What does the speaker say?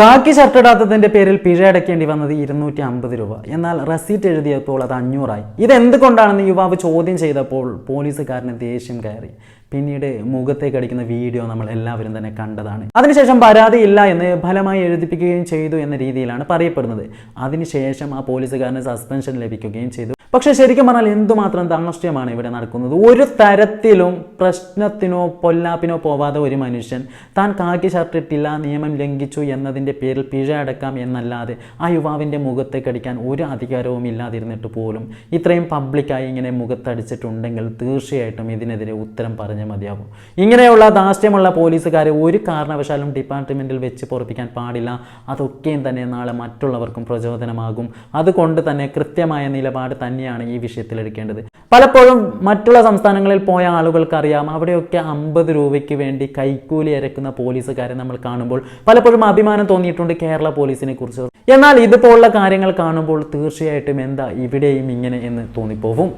കാക്കി shirt പേരിൽ പിഴ അടയ്ക്കേണ്ടി വന്നത് ഇരുന്നൂറ്റി അമ്പത് രൂപ. എന്നാൽ റസീറ്റ് എഴുതിയപ്പോൾ അത് അഞ്ഞൂറായി. ഇതെന്തുകൊണ്ടാണെന്ന് യുവാവ് ചോദ്യം ചെയ്തപ്പോൾ പോലീസുകാരന് ദേഷ്യം കയറി. പിന്നീട് മുഖത്തേക്ക് അടിക്കുന്ന വീഡിയോ നമ്മൾ എല്ലാവരും തന്നെ കണ്ടതാണ്. അതിനുശേഷം പരാതി ഇല്ല എന്ന് ഫലമായി എഴുതിപ്പിക്കുകയും ചെയ്തു എന്ന രീതിയിലാണ് പറയപ്പെടുന്നത്. അതിനുശേഷം ആ പോലീസുകാരന് സസ്പെൻഷൻ ലഭിക്കുകയും ചെയ്തു. പക്ഷേ ശരിക്കും പറഞ്ഞാൽ എന്തുമാത്രം ധാർഷ്ട്യമാണ് ഇവിടെ നടക്കുന്നത്? ഒരു തരത്തിലും പ്രശ്നത്തിനോ പൊല്ലാപ്പിനോ പോവാതെ ഒരു മനുഷ്യൻ താൻ കാക്കി ഷർട്ടിട്ടില്ല നിയമം ലംഘിച്ചു എന്നതിന്റെ പേരിൽ പിഴ അടക്കാം എന്നല്ലാതെ ആ യുവാവിന്റെ മുഖത്തെ കടിക്കാൻ ഒരു അധികാരവും ഇല്ലാതിരുന്നിട്ട് പോലും ഇത്രയും പബ്ലിക്കായി ഇങ്ങനെ മുഖത്തടിച്ചിട്ടുണ്ടെങ്കിൽ തീർച്ചയായിട്ടും ഇതിനെതിരെ ഉത്തരം പറഞ്ഞേ മതിയാകും. ഇങ്ങനെയുള്ള ധാർഷ്ട്യമുള്ള പോലീസുകാരെ ഒരു കാരണവശാലും ഡിപ്പാർട്ട്മെന്റിൽ വെച്ച് പൊറപ്പിക്കാൻ പാടില്ല. അതൊക്കെയും തന്നെ നാളെ മറ്റുള്ളവർക്കും പ്രചോദനമാകും. അതുകൊണ്ട് തന്നെ കൃത്യമായ നിലപാട് തന്നെയാണ് ഈ വിഷയത്തിൽ എടുക്കേണ്ടത്. പലപ്പോഴും മറ്റുള്ള സംസ്ഥാനങ്ങളിൽ പോയ ആളുകൾക്കറിയാം അവിടെയൊക്കെ അമ്പത് രൂപയ്ക്ക് വേണ്ടി കൈക്കൂലി അരക്കുന്ന പോലീസുകാരെ നമ്മൾ കാണുമ്പോൾ പലപ്പോഴും അഭിമാനം തോന്നിയിട്ടുണ്ട് കേരള പോലീസിനെ കുറിച്ച്. എന്നാൽ ഇതുപോലുള്ള കാര്യങ്ങൾ കാണുമ്പോൾ തീർച്ചയായിട്ടും എന്താ ഇവിടെയും ഇങ്ങനെ എന്ന് തോന്നിപ്പോവും.